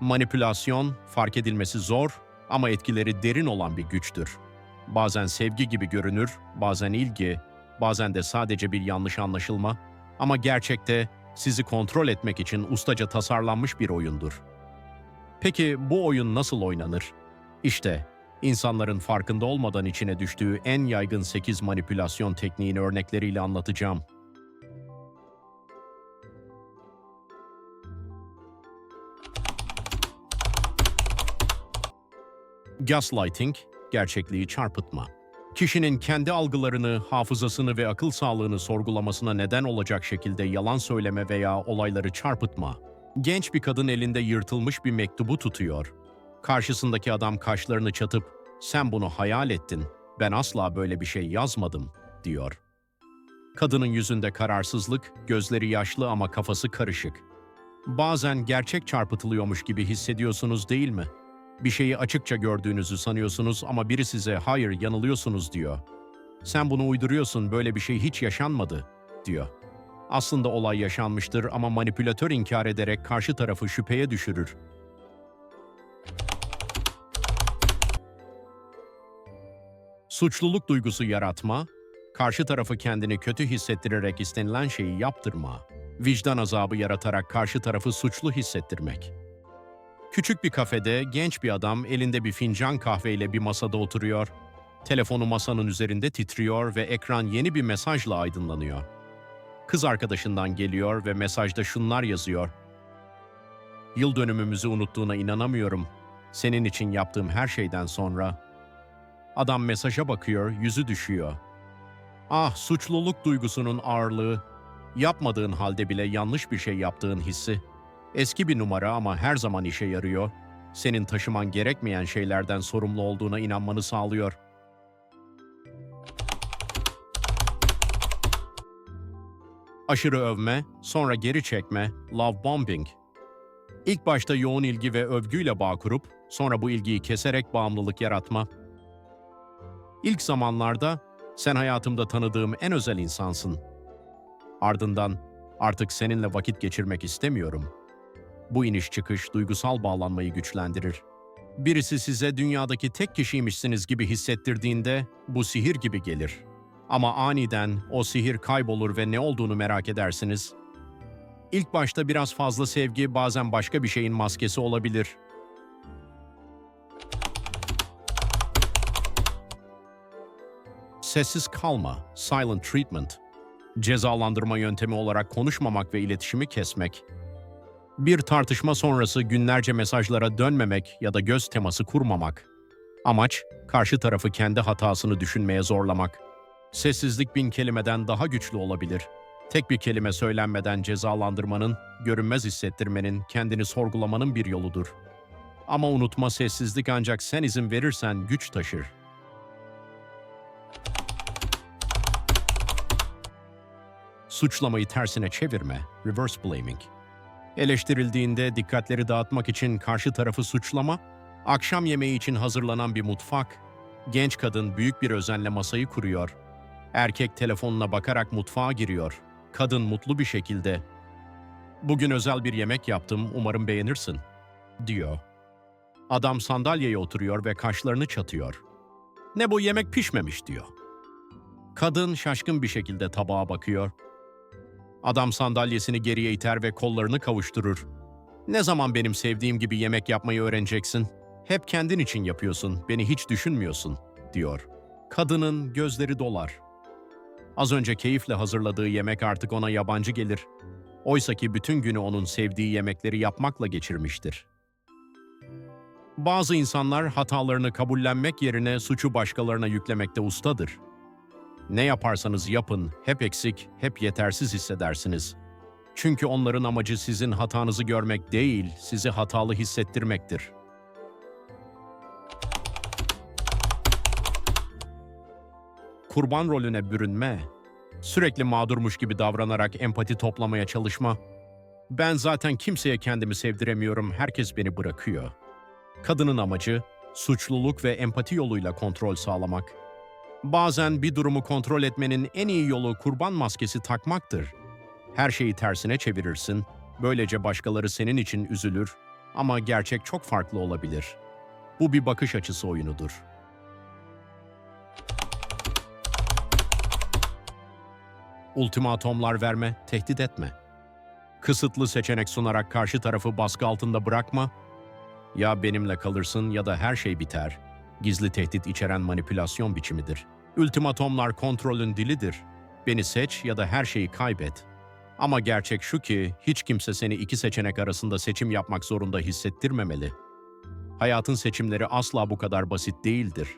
Manipülasyon, fark edilmesi zor ama etkileri derin olan bir güçtür. Bazen sevgi gibi görünür, bazen ilgi, bazen de sadece bir yanlış anlaşılma ama gerçekte sizi kontrol etmek için ustaca tasarlanmış bir oyundur. Peki bu oyun nasıl oynanır? İşte insanların farkında olmadan içine düştüğü en yaygın 8 manipülasyon tekniğini örnekleriyle anlatacağım. Gaslighting, gerçekliği çarpıtma. Kişinin kendi algılarını, hafızasını ve akıl sağlığını sorgulamasına neden olacak şekilde yalan söyleme veya olayları çarpıtma. Genç bir kadın elinde yırtılmış bir mektubu tutuyor. Karşısındaki adam kaşlarını çatıp, "Sen bunu hayal ettin. Ben asla böyle bir şey yazmadım." diyor. Kadının yüzünde kararsızlık, gözleri yaşlı ama kafası karışık. Bazen gerçek çarpıtılıyormuş gibi hissediyorsunuz değil mi? Bir şeyi açıkça gördüğünüzü sanıyorsunuz ama biri size hayır yanılıyorsunuz diyor. Sen bunu uyduruyorsun böyle bir şey hiç yaşanmadı diyor. Aslında olay yaşanmıştır ama manipülatör inkar ederek karşı tarafı şüpheye düşürür. Suçluluk duygusu yaratma, karşı tarafı kendini kötü hissettirerek istenilen şeyi yaptırma, vicdan azabı yaratarak karşı tarafı suçlu hissettirmek. Küçük bir kafede genç bir adam elinde bir fincan kahveyle bir masada oturuyor. Telefonu masanın üzerinde titriyor ve ekran yeni bir mesajla aydınlanıyor. Kız arkadaşından geliyor ve mesajda şunlar yazıyor. Yıl dönümümüzü unuttuğuna inanamıyorum. Senin için yaptığım her şeyden sonra. Adam mesaja bakıyor, yüzü düşüyor. Ah, suçluluk duygusunun ağırlığı. Yapmadığın halde bile yanlış bir şey yaptığın hissi. Eski bir numara ama her zaman işe yarıyor. Senin taşıman gerekmeyen şeylerden sorumlu olduğuna inanmanı sağlıyor. Aşırı övme, sonra geri çekme, love bombing. İlk başta yoğun ilgi ve övgüyle bağ kurup, sonra bu ilgiyi keserek bağımlılık yaratma. İlk zamanlarda sen hayatımda tanıdığım en özel insansın. Ardından artık seninle vakit geçirmek istemiyorum. Bu iniş çıkış duygusal bağlanmayı güçlendirir. Birisi size dünyadaki tek kişiymişsiniz gibi hissettirdiğinde bu sihir gibi gelir. Ama aniden o sihir kaybolur ve ne olduğunu merak edersiniz. İlk başta biraz fazla sevgi bazen başka bir şeyin maskesi olabilir. Sessiz kalma, silent treatment. Cezalandırma yöntemi olarak konuşmamak ve iletişimi kesmek. Bir tartışma sonrası günlerce mesajlara dönmemek ya da göz teması kurmamak. Amaç, karşı tarafı kendi hatasını düşünmeye zorlamak. Sessizlik bin kelimeden daha güçlü olabilir. Tek bir kelime söylenmeden cezalandırmanın, görünmez hissettirmenin, kendini sorgulamanın bir yoludur. Ama unutma sessizlik ancak sen izin verirsen güç taşır. Suçlamayı tersine çevirme, reverse blaming. Eleştirildiğinde dikkatleri dağıtmak için karşı tarafı suçlama, akşam yemeği için hazırlanan bir mutfak, genç kadın büyük bir özenle masayı kuruyor. Erkek telefonuna bakarak mutfağa giriyor. Kadın mutlu bir şekilde, "Bugün özel bir yemek yaptım, umarım beğenirsin." diyor. Adam sandalyeye oturuyor ve kaşlarını çatıyor. "Ne bu yemek pişmemiş." diyor. Kadın şaşkın bir şekilde tabağa bakıyor. Adam sandalyesini geriye iter ve kollarını kavuşturur. Ne zaman benim sevdiğim gibi yemek yapmayı öğreneceksin? Hep kendin için yapıyorsun, beni hiç düşünmüyorsun, diyor. Kadının gözleri dolar. Az önce keyifle hazırladığı yemek artık ona yabancı gelir. Oysaki bütün günü onun sevdiği yemekleri yapmakla geçirmiştir. Bazı insanlar hatalarını kabullenmek yerine suçu başkalarına yüklemekte ustadır. Ne yaparsanız yapın, hep eksik, hep yetersiz hissedersiniz. Çünkü onların amacı sizin hatanızı görmek değil, sizi hatalı hissettirmektir. Kurban rolüne bürünme, sürekli mağdurmuş gibi davranarak empati toplamaya çalışma. Ben zaten kimseye kendimi sevdiremiyorum, herkes beni bırakıyor. Kadının amacı suçluluk ve empati yoluyla kontrol sağlamak. Bazen bir durumu kontrol etmenin en iyi yolu kurban maskesi takmaktır. Her şeyi tersine çevirirsin, böylece başkaları senin için üzülür ama gerçek çok farklı olabilir. Bu bir bakış açısı oyunudur. Ultimatomlar verme, tehdit etme. Kısıtlı seçenek sunarak karşı tarafı baskı altında bırakma. Ya benimle kalırsın ya da her şey biter. Gizli tehdit içeren manipülasyon biçimidir. Ultimatomlar kontrolün dilidir. Beni seç ya da her şeyi kaybet. Ama gerçek şu ki hiç kimse seni iki seçenek arasında seçim yapmak zorunda hissettirmemeli. Hayatın seçimleri asla bu kadar basit değildir.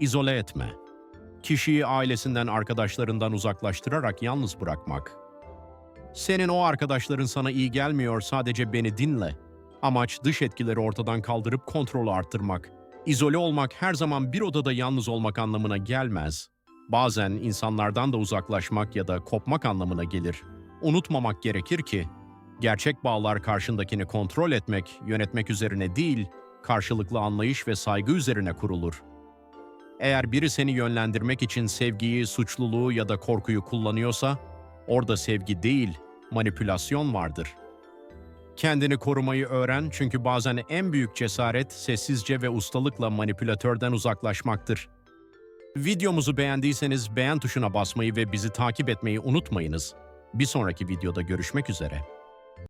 İzole etme. Kişiyi ailesinden, arkadaşlarından uzaklaştırarak yalnız bırakmak. Senin o arkadaşların sana iyi gelmiyor, sadece beni dinle. Amaç dış etkileri ortadan kaldırıp kontrolü arttırmak. İzole olmak her zaman bir odada yalnız olmak anlamına gelmez. Bazen insanlardan da uzaklaşmak ya da kopmak anlamına gelir. Unutmamak gerekir ki, gerçek bağlar karşındakini kontrol etmek, yönetmek üzerine değil, karşılıklı anlayış ve saygı üzerine kurulur. Eğer biri seni yönlendirmek için sevgiyi, suçluluğu ya da korkuyu kullanıyorsa, orada sevgi değil, manipülasyon vardır. Kendini korumayı öğren çünkü bazen en büyük cesaret sessizce ve ustalıkla manipülatörden uzaklaşmaktır. Videomuzu beğendiyseniz beğen tuşuna basmayı ve bizi takip etmeyi unutmayınız. Bir sonraki videoda görüşmek üzere.